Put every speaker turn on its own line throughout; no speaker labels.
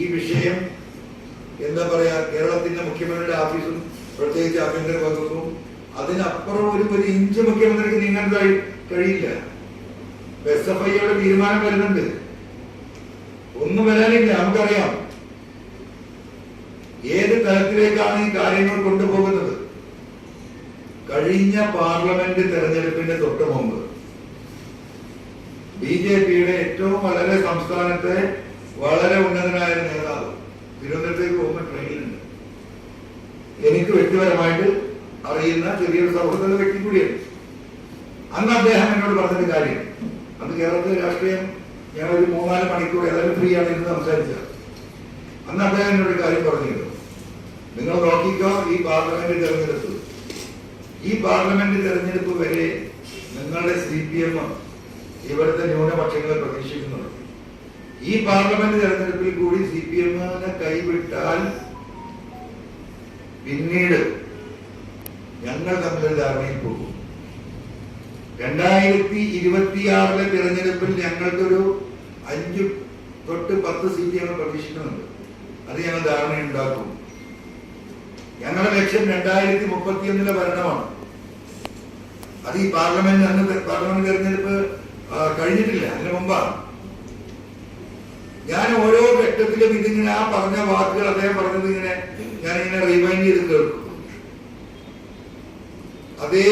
ഈ വിഷയം എന്താ പറയാ കേരളത്തിന്റെ മുഖ്യമന്ത്രിയുടെ ഓഫീസും പ്രത്യേകിച്ച് ആഭ്യന്തര വകുപ്പും അതിനപ്പുറം ഒരു ഒരു ഇഞ്ച് മുഖ്യമന്ത്രിക്ക് നീങ്ങാൻ കഴിയില്ല. എസ് എഫ് ഐയുടെ തീരുമാനം വരുന്നുണ്ട്. ഒന്നും വരാനില്ല നമുക്കറിയാം. ഏത് തലത്തിലേക്കാണ് ഈ കാര്യങ്ങൾ കൊണ്ടുപോകുന്നത്? കഴിഞ്ഞ പാർലമെന്റ് തെരഞ്ഞെടുപ്പിന്റെ തൊട്ട് മുമ്പ് ബി ജെ പിയുടെ ഏറ്റവും വളരെ സംസ്ഥാനത്തെ വളരെ ഉന്നതനായ നേതാവ്. തിരുവനന്തപുരത്തേക്ക് പോകുമ്പോൾ ട്രെയിനിലുണ്ട്. എനിക്ക് വ്യക്തിപരമായിട്ട് അറിയുന്ന ചെറിയൊരു സൗഹൃദ വ്യക്തി കൂടിയാണ് അന്ന് അദ്ദേഹം എന്നോട് പറഞ്ഞൊരു കാര്യം. അന്ന് കേരളത്തിലെ രാഷ്ട്രീയം ഞാൻ ഒരു മൂന്നാൽ മണിക്കൂർ ഏതായാലും ഫ്രീ ആണ് എന്ന് സംസാരിച്ചത്. അന്ന് അദ്ദേഹം എന്നോട് കാര്യം പറഞ്ഞിരുന്നു. നിങ്ങൾ നോക്കിക്കോ ഈ പാർലമെന്റ് തെരഞ്ഞെടുപ്പ്. ഈ പാർലമെന്റ് തെരഞ്ഞെടുപ്പ് വരെ നിങ്ങളുടെ സി പി എം ഇവിടുത്തെ ന്യൂനപക്ഷങ്ങളെ പ്രതീക്ഷിക്കുന്നുണ്ട്. ഈ പാർലമെന്റ് തെരഞ്ഞെടുപ്പിൽ കൂടി സി പി എമ്മിനെ കൈവിട്ടാൽ പിന്നീട് ഞങ്ങൾ തമ്മിൽ ധാരണയിൽ പോകും. രണ്ടായിരത്തി ഇരുപത്തിയാറിലെ തിരഞ്ഞെടുപ്പിൽ ഞങ്ങൾക്കൊരു അഞ്ച് തൊട്ട് പത്ത് സീറ്റ് ഞങ്ങൾ പ്രതീക്ഷിക്കുന്നുണ്ട്. അത് ഞങ്ങൾ ധാരണയുണ്ടാക്കും. ഞങ്ങളുടെ ലക്ഷ്യം രണ്ടായിരത്തി മുപ്പത്തിയൊന്നിലെ ഭരണമാണ്. അത് ഈ പാർലമെന്റ് അന്ന് പാർലമെന്റ് തെരഞ്ഞെടുപ്പ് കഴിഞ്ഞിട്ടില്ല. അതിന് മുമ്പാണ്. ഞാൻ ഓരോ ഘട്ടത്തിലും ഇതിങ്ങനെ ആ പറഞ്ഞ വാക്കുകൾ അദ്ദേഹം പറഞ്ഞത് ഇങ്ങനെ ഞാൻ ഇങ്ങനെ റിവൈൻഡ് ചെയ്ത് കേൾക്കും അതേ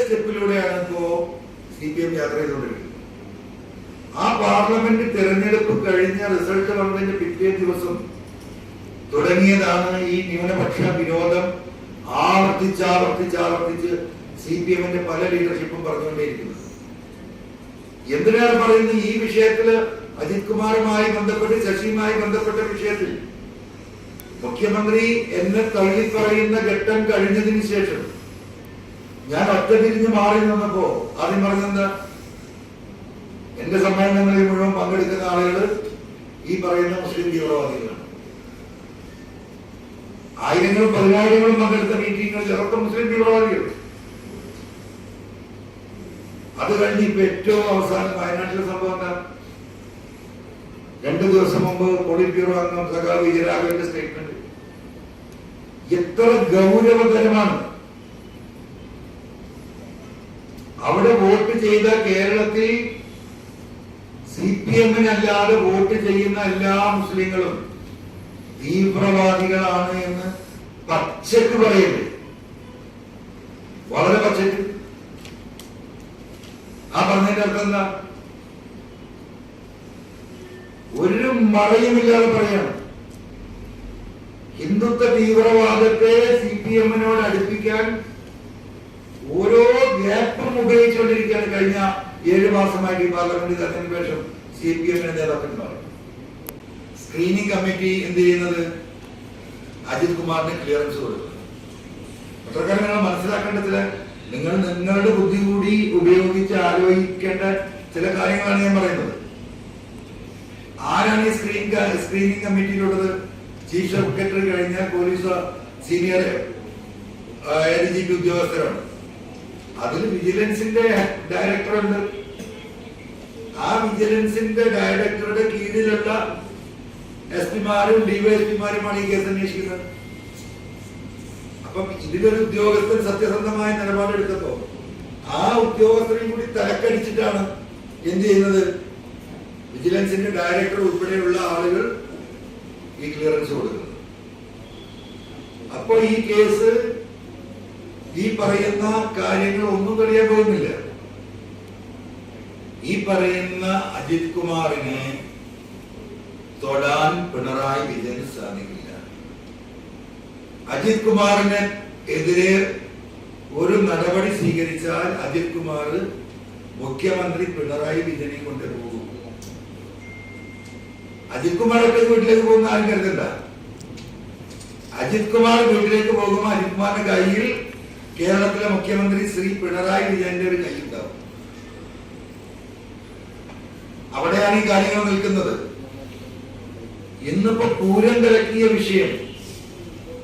സ്റ്റെപ്പിലൂടെയാണ് ഇപ്പോ സി പി എം യാത്ര ചെയ്തുകൊണ്ടിരിക്കുന്നത് ആ പാർലമെന്റ് തെരഞ്ഞെടുപ്പ് കഴിഞ്ഞ റിസൾട്ട് വന്നതിന്റെ പിറ്റേ ദിവസം തുടങ്ങിയതാണ് ഈ ന്യൂനപക്ഷ വിരോധം ആവർത്തിച്ച് ആവർത്തിച്ച് ആവർത്തിച്ച് സി പി എമ്മിന്റെ പല ലീഡർഷിപ്പും പറഞ്ഞുകൊണ്ടേയിരിക്കുന്നത്. എന്തിനാണ് പറയുന്നത്? ഈ വിഷയത്തിൽ അജിത് കുമാറുമായി ബന്ധപ്പെട്ട് ശശിയുമായി ബന്ധപ്പെട്ട വിഷയത്തിൽ മുഖ്യമന്ത്രി എന്നെ തള്ളിപ്പറയുന്ന ഘട്ടം കഴിഞ്ഞതിന് ശേഷം ഞാൻ ഒറ്റ തിരിഞ്ഞ് മാറി നിന്നപ്പോ ആദ്യം പറഞ്ഞെന്താ? എന്റെ സമ്മേളനങ്ങളിൽ മുഴുവൻ പങ്കെടുക്കുന്ന ആളുകൾ ഈ പറയുന്ന മുസ്ലിം തീവ്രവാദികളാണ്. ആയിരങ്ങളും പതിനായിരങ്ങളും പങ്കെടുത്ത മീറ്റിങ്ങുകൾ ചെറുപ്പം മുസ്ലിം തീവ്രവാദികൾ. അത് കഴിഞ്ഞ് ഇപ്പൊ ഏറ്റവും അവസാനം വയനാട്ടിലെ സംഭവം എന്താ? രണ്ടു ദിവസം മുമ്പ് പോളിറ്റ് ബ്യൂറോ അംഗം സഖാവ് വിജയരാഘവന്റെ സ്റ്റേറ്റ്മെന്റ് എത്ര ഗൗരവതരമാണ്. അവിടെ വോട്ട് ചെയ്ത കേരളത്തിൽ സി പി എമ്മിനല്ലാതെ വോട്ട് ചെയ്യുന്ന എല്ലാ മുസ്ലിങ്ങളും തീവ്രവാദികളാണ് എന്ന് പച്ചക്ക് പറയരുത്. വളരെ പച്ചക്ക് ആ പറഞ്ഞതിന്റെ അർത്ഥം എന്താ? ഒരു മറയുമില്ലാതെ പറയാണ്. ഹിന്ദുത്വ തീവ്രവാദത്തെ സി പി എമ്മിനോട് അടുപ്പിക്കാൻ ഓരോ ഗ്യാപ്പും ഉപയോഗിച്ചുകൊണ്ടിരിക്കുകയാണ് കഴിഞ്ഞ ഏഴു മാസമായിട്ട് ഈ പാർലമെന്റ് തെരഞ്ഞെടുപ്പ് ശേഷം സി പി എമ്മിന്റെ നേതാക്കന്മാർ സ്ക്രീനിംഗ് കമ്മിറ്റി എന്ത് ചെയ്യുന്നത്? അജിത് കുമാറിന് ക്ലിയറൻസ് കൊടുക്കുന്നു. പത്രക്കാരൻ നിങ്ങൾ മനസ്സിലാക്കേണ്ടതില്ല നിങ്ങൾ നിങ്ങളുടെ ബുദ്ധി കൂടി ഉപയോഗിച്ച് ആലോചിക്കേണ്ട ചില കാര്യങ്ങളാണ് ഞാൻ പറയുന്നത്. ആരാണ് ഈ സ്ക്രീൻ സ്ക്രീനിങ് കമ്മിറ്റിയിലുള്ളത് ചീഫ് സെക്രട്ടറി കഴിഞ്ഞ police senior A D G P ഉദ്യോഗസ്ഥരാണ്. അതിൽ വിജിലൻസിന്റെ ഡയറക്ടർ ഉണ്ട്. ആ വിജിലൻസിന്റെ ഡയറക്ടറുടെ കീഴിലുള്ള എസ് പിമാരും ഡിവൈഎസ്പിമാരുമാണ് ഈ കേസ് അന്വേഷിക്കുന്നത്. അപ്പം ഇതിലൊരു ഉദ്യോഗസ്ഥൻ സത്യസന്ധമായ നിലപാടെടുത്തപ്പോ ആ ഉദ്യോഗസ്ഥനെയും കൂടി തലക്കടിച്ചിട്ടാണ് എന്ത് ചെയ്യുന്നത്? വിജിലൻസിന്റെ ഡയറക്ടർ ഉൾപ്പെടെയുള്ള ആളുകൾ ഈ ക്ലിയറൻസ് കൊടുക്കുന്നത് അപ്പൊ ഈ കേസ് ഈ പറയുന്ന കാര്യങ്ങൾ ഒന്നും തെളിയാൻ പോകുന്നില്ല. ഈ പറയുന്ന അജിത് കുമാറിനെ തൊടാൻ പിണറായി വിജയന് സാധിക്കില്ല. അജിത് കുമാറിന് എതിരെ ഒരു നടപടി സ്വീകരിച്ചാൽ അജിത് കുമാർ മുഖ്യമന്ത്രി പിണറായി വിജയനെ കൊണ്ട് പോകും അജിത് കുമാറൊക്കെ വീട്ടിലേക്ക് പോകുന്ന ആരും കരുതണ്ട. അജിത് കുമാർ വീട്ടിലേക്ക് പോകുമ്പോൾ അജിത് കുമാറിന്റെ കയ്യിൽ കേരളത്തിലെ മുഖ്യമന്ത്രി ശ്രീ പിണറായി വിജയന്റെ ഒരു കൈയുണ്ടാവും അവിടെയാണ് ഈ കാര്യങ്ങൾ നിൽക്കുന്നത്. ഇന്നിപ്പോ പൂരം കലക്കിയ വിഷയം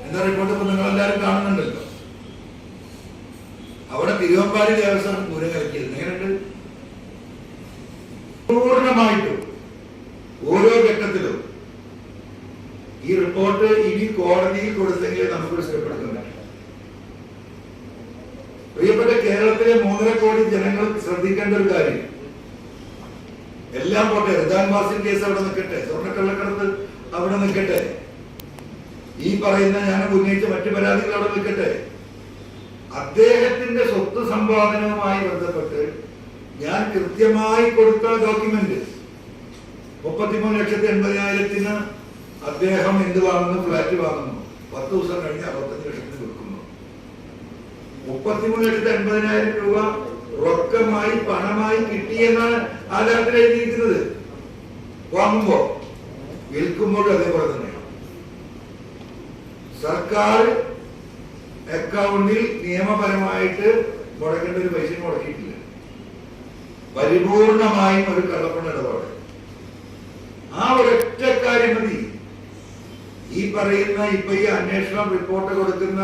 എന്താ റിപ്പോർട്ട് ഇപ്പൊ നിങ്ങൾ എല്ലാവരും കാണുന്നുണ്ടല്ലോ. അവിടെ തിരുവമ്പാടി ദേവസ്വം പൂരം കലക്കിയത് മൂന്നര കോടി ജനങ്ങൾ ശ്രദ്ധിക്കേണ്ട ഒരു കാര്യം. എല്ലാം പോട്ടെ റിദാൻ വാസിൻ കേസ് അവിടെ നിൽക്കട്ടെ സ്വർണക്കള്ളക്കടത്ത് അവിടെ നിൽക്കട്ടെ. ഈ പറയുന്ന ഞാൻ ഉന്നയിച്ച മറ്റു പരാതികൾ അവിടെ നിൽക്കട്ടെ. അദ്ദേഹത്തിന്റെ സ്വത്ത് സമ്പാദനവുമായി ബന്ധപ്പെട്ട് ഞാൻ കൃത്യമായി കൊടുത്ത ഡോക്യുമെന്റ് മുപ്പത്തിമൂന്ന് ലക്ഷത്തി എൺപതിനായിരത്തിന് അദ്ദേഹം എന്ത് വാങ്ങുന്നു? ഫ്ലാറ്റ് വാങ്ങുന്നു. പത്ത് ദിവസം കഴിഞ്ഞ് വിൽക്കുന്നു മുപ്പത്തിമൂന്ന് ലക്ഷത്തി അൻപതിനായിരം രൂപ റൊക്കമായി പണമായി കിട്ടിയെന്നാണ് ആധാരത്തിൽ എഴുതിയിരിക്കുന്നത് വാങ്ങുമ്പോ വിൽക്കുമ്പോഴും അതേപോലെ തന്നെയാണ്. സർക്കാർ അക്കൗണ്ടിൽ നിയമപരമായിട്ട് മുടക്കേണ്ട ഒരു പൈസ മുടക്കിയിട്ടില്ല. പരിപൂർണമായും ഒരു കള്ളപ്പണ ഇടപാട്. ആ ഒരൊറ്റ കാര്യം മതി. ഈ പറയുന്ന ഇപ്പൊ ഈ അന്വേഷണം റിപ്പോർട്ട് കൊടുക്കുന്ന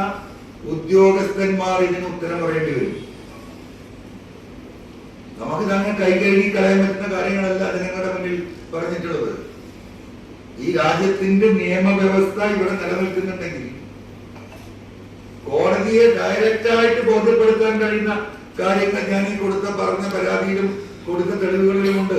ഉദ്യോഗസ്ഥന്മാർ ഇതിന് ഉത്തരം പറയേണ്ടി വരും. നമുക്ക് തന്നെ കൈ കഴുകി കളയാൻ പറ്റുന്ന കാര്യങ്ങളല്ല ജനങ്ങളുടെ മുന്നിൽ പറഞ്ഞിട്ടുള്ളത്. ഈ രാജ്യത്തിന്റെ നിയമവ്യവസ്ഥ ഇവിടെ നിലനിൽക്കുന്നുണ്ടെങ്കിൽ കോടതിയെ ഡയറക്റ്റ് ആയിട്ട് ബോധ്യപ്പെടുത്താൻ കഴിയുന്ന കാര്യങ്ങൾ ഞാൻ ഈ കൊടുത്ത പറഞ്ഞ പരാതിയിലും കൊടുത്ത തെളിവുകളിലുമുണ്ട്